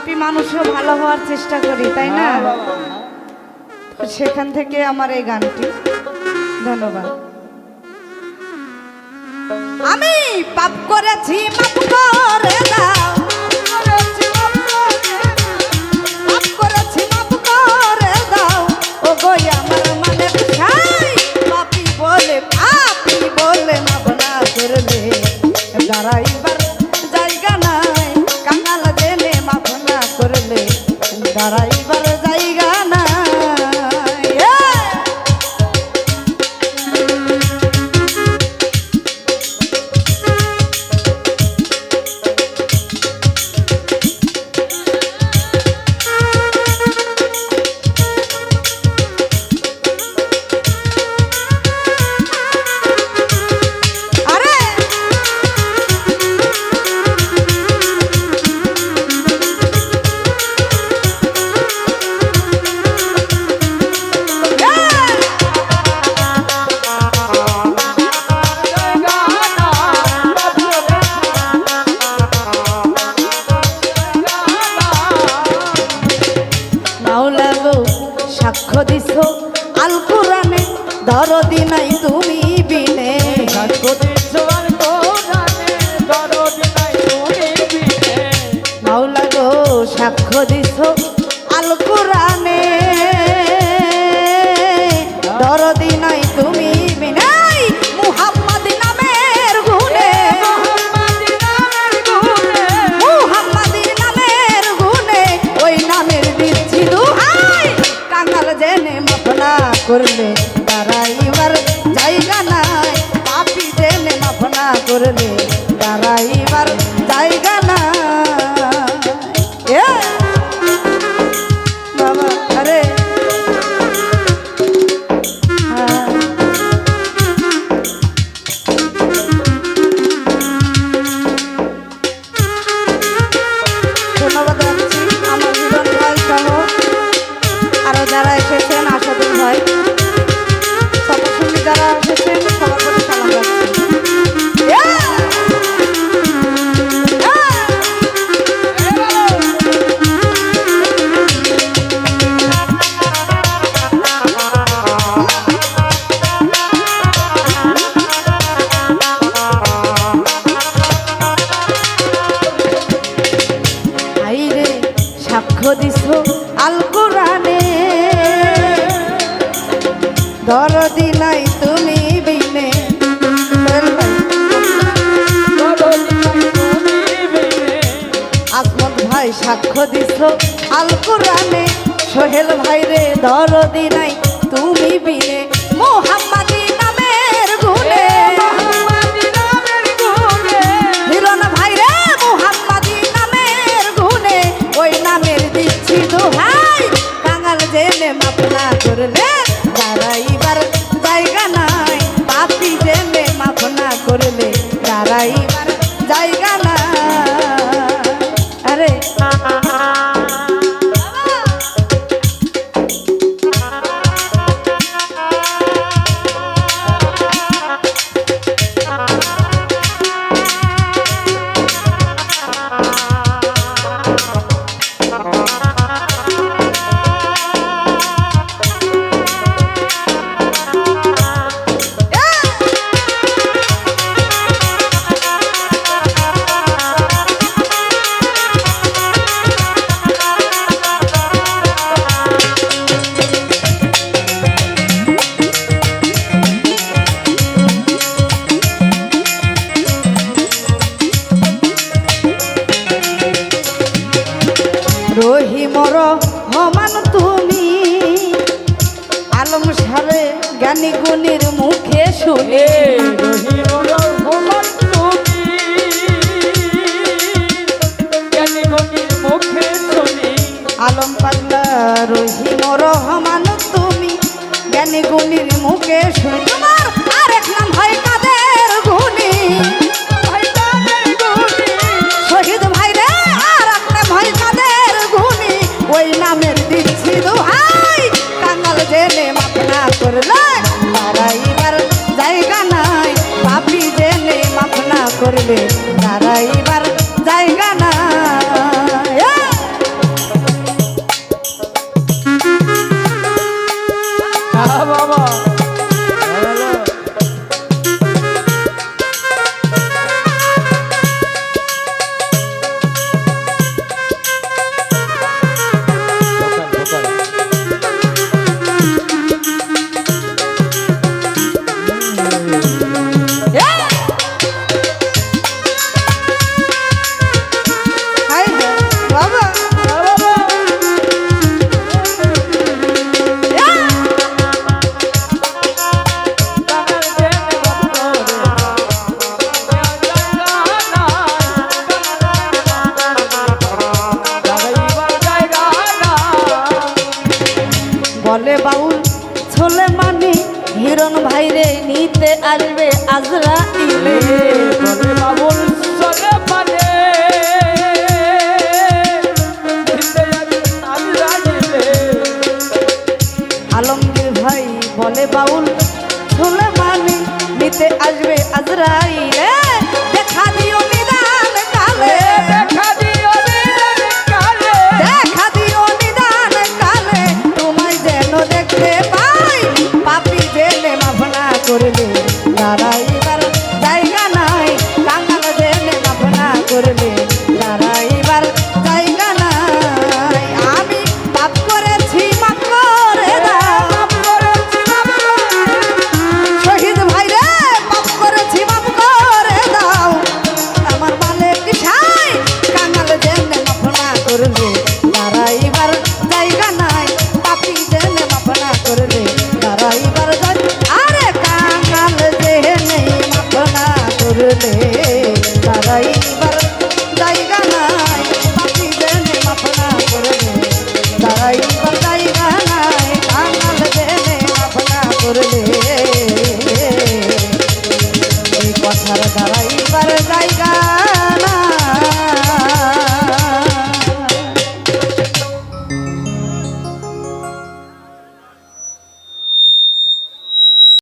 পাপি মানুষও ভালো হওয়ার চেষ্টা করি, তাই না? সেখান থেকে আমার এই গানটি। ধন্যবাদ। আমি পাপ করেছি মাপ করে দাও। Bárbara. দরদি নাই তুমি বিনে। মাওলা গো সাক্ষ্য দিছ। করলে সাক্ষ্য দিছ আল কোরআনে। সোহেল ভাইরে দরদি নাই তুমি বিনে। মোহাম্মদি জ্ঞানী গুণীর মুখে শুনে। আলম পাল্লা রহিমর হমান তুমি জ্ঞানী গুণীর মুখে শুনে। তোমার আরেক নাম হয় কাদের গুণী? শহীদ ভাই রে আর একটা ভাই কাদের গুণী? ওই নামের দিচ্ছি দোহাই কাঙ্গাল জেনে আজরা ইলে। আলমগীর ভাই বলে বাউল ছোলে মানি নিতে আসবে আজরা জেনে